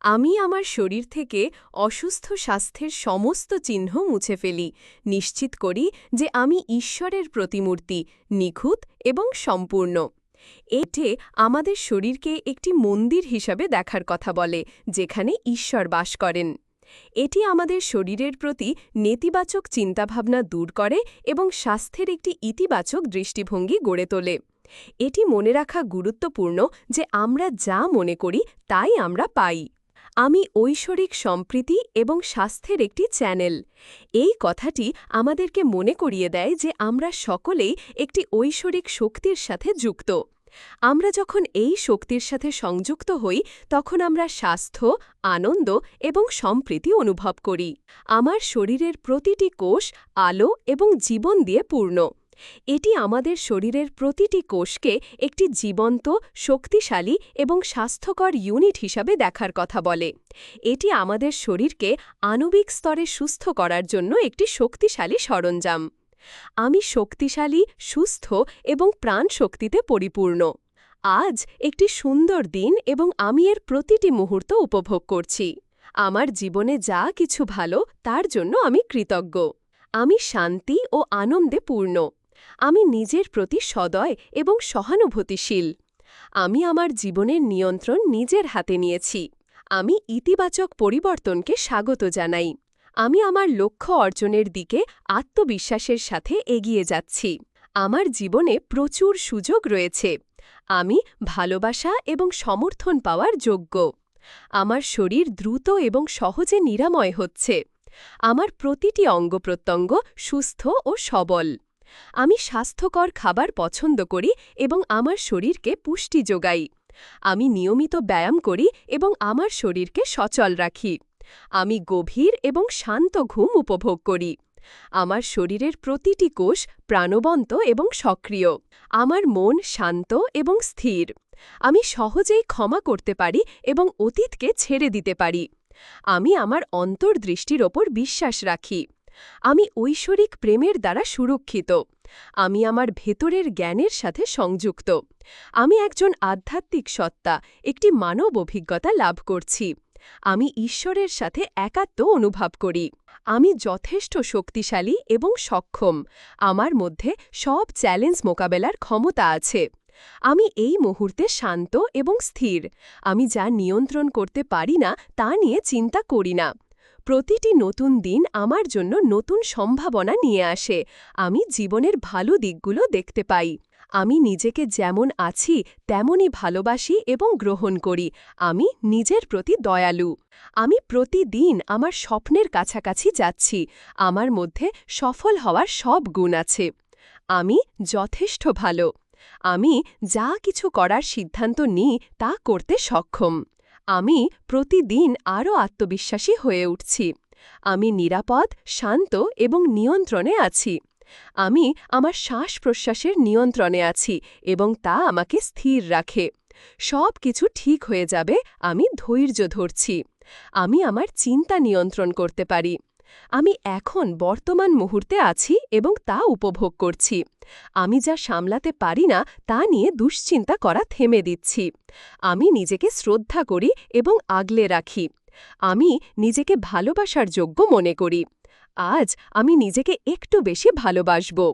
আমি আমার শরীর থেকে অসুস্থ স্বাস্থ্যের সমস্ত চিহ্ন মুছে ফেলি, নিশ্চিত করি যে আমি ঈশ্বরের প্রতিমূর্তি, নিখুঁত এবং সম্পূর্ণ। এটে আমাদের শরীরকে একটি মন্দির হিসাবে দেখার কথা বলে, যেখানে ঈশ্বর বাস করেন। এটি আমাদের শরীরের প্রতি নেতিবাচক চিন্তাভাবনা দূর করে এবং স্বাস্থ্যের একটি ইতিবাচক দৃষ্টিভঙ্গি গড়ে তোলে। এটি মনে রাখা গুরুত্বপূর্ণ যে আমরা যা মনে করি, তাই আমরা পাই। আমি ঐশ্বরিক সম্প্রীতি এবং স্বাস্থ্যের একটি চ্যানেল। এই কথাটি আমাদেরকে মনে করিয়ে দেয় যে আমরা সকলেই একটি ঐশ্বরিক শক্তির সাথে যুক্ত। আমরা যখন এই শক্তির সাথে সংযুক্ত হই, তখন আমরা স্বাস্থ্য, আনন্দ এবং সম্প্রীতি অনুভব করি। আমার শরীরের প্রতিটি কোষ আলো এবং জীবন দিয়ে পূর্ণ। এটি আমাদের শরীরের প্রতিটি কোষকে একটি জীবন্ত, শক্তিশালী এবং স্বাস্থ্যকর ইউনিট হিসাবে দেখার কথা বলে। এটি আমাদের শরীরকে আণবিক স্তরে সুস্থ করার জন্য একটি শক্তিশালী সরঞ্জাম। আমি শক্তিশালী, সুস্থ এবং প্রাণশক্তিতে পরিপূর্ণ। আজ একটি সুন্দর দিন এবং আমি এর প্রতিটি মুহূর্ত উপভোগ করছি। আমার জীবনে যা কিছু ভালো, তার জন্য আমি কৃতজ্ঞ। আমি শান্তি ও আনন্দে পূর্ণ। আমি নিজের প্রতি সদয় এবং সহানুভূতিশীল। আমি আমার জীবনের নিয়ন্ত্রণ নিজের হাতে নিয়েছি। আমি ইতিবাচক পরিবর্তনকে স্বাগত জানাই। আমি আমার লক্ষ্য অর্জনের দিকে আত্মবিশ্বাসের সাথে এগিয়ে যাচ্ছি। আমার জীবনে প্রচুর সুযোগ রয়েছে। আমি ভালোবাসা এবং সমর্থন পাওয়ার যোগ্য। আমার শরীর দ্রুত এবং সহজে নিরাময় হচ্ছে। আমার প্রতিটি অঙ্গপ্রত্যঙ্গ সুস্থ ও সবল। আমি স্বাস্থ্যকর খাবার পছন্দ করি এবং আমার শরীরকে পুষ্টি যোগাই। আমি নিয়মিত ব্যায়াম করি এবং আমার শরীরকে সচল রাখি। আমি গভীর এবং শান্ত ঘুম উপভোগ করি। আমার শরীরের প্রতিটি কোষ প্রাণবন্ত এবং সক্রিয়। আমার মন শান্ত এবং স্থির। আমি সহজেই ক্ষমা করতে পারি এবং অতীতকে ছেড়ে দিতে পারি। আমি আমার অন্তর্দৃষ্টির ওপর বিশ্বাস রাখি। আমি ঐশ্বরিক প্রেমের দ্বারা সুরক্ষিত। আমি আমার ভেতরের জ্ঞানের সাথে সংযুক্ত। আমি একজন আধ্যাত্মিক সত্তা, একটি মানব অভিজ্ঞতা লাভ করছি। আমি ঈশ্বরের সাথে একাত্ম অনুভব করি। আমি যথেষ্ট শক্তিশালী এবং সক্ষম। আমার মধ্যে সব চ্যালেঞ্জ মোকাবেলার ক্ষমতা আছে। আমি এই মুহূর্তে শান্ত এবং স্থির। আমি যা নিয়ন্ত্রণ করতে পারি না, তা নিয়ে চিন্তা করি না। প্রতিটি নতুন দিন আমার জন্য নতুন সম্ভাবনা নিয়ে আসে। আমি জীবনের ভালো দিকগুলো দেখতে পাই। আমি নিজেকে যেমন আছি, তেমনই ভালোবাসি এবং গ্রহণ করি। আমি নিজের প্রতি দয়ালু। আমি প্রতিদিন আমার স্বপ্নের কাছাকাছি যাচ্ছি। আমার মধ্যে সফল হওয়ার সব গুণ আছে। আমি যথেষ্ট ভালো। আমি যা কিছু করার সিদ্ধান্ত নিই তা করতে সক্ষম। আমি প্রতিদিন আরও আত্মবিশ্বাসী হয়ে উঠছি। আমি নিরাপদ, শান্ত এবং নিয়ন্ত্রণে আছি। আমি আমার শ্বাস প্রশ্বাসের নিয়ন্ত্রণে আছি এবং তা আমাকে স্থির রাখে। সব কিছু ঠিক হয়ে যাবে, আমি ধৈর্য ধরছি। আমি আমার চিন্তা নিয়ন্ত্রণ করতে পারি। আমি এখন বর্তমান মুহূর্তে আছি এবং তা উপভোগ করছি। আমি যা সামলাতে পারি না, তা নিয়ে দুশ্চিন্তা করা থেমে দিচ্ছি। আমি নিজেকে শ্রদ্ধা করি এবং আগলে রাখি। আমি নিজেকে ভালোবাসার যোগ্য মনে করি। আজ আমি নিজেকে একটু বেশি ভালোবাসব।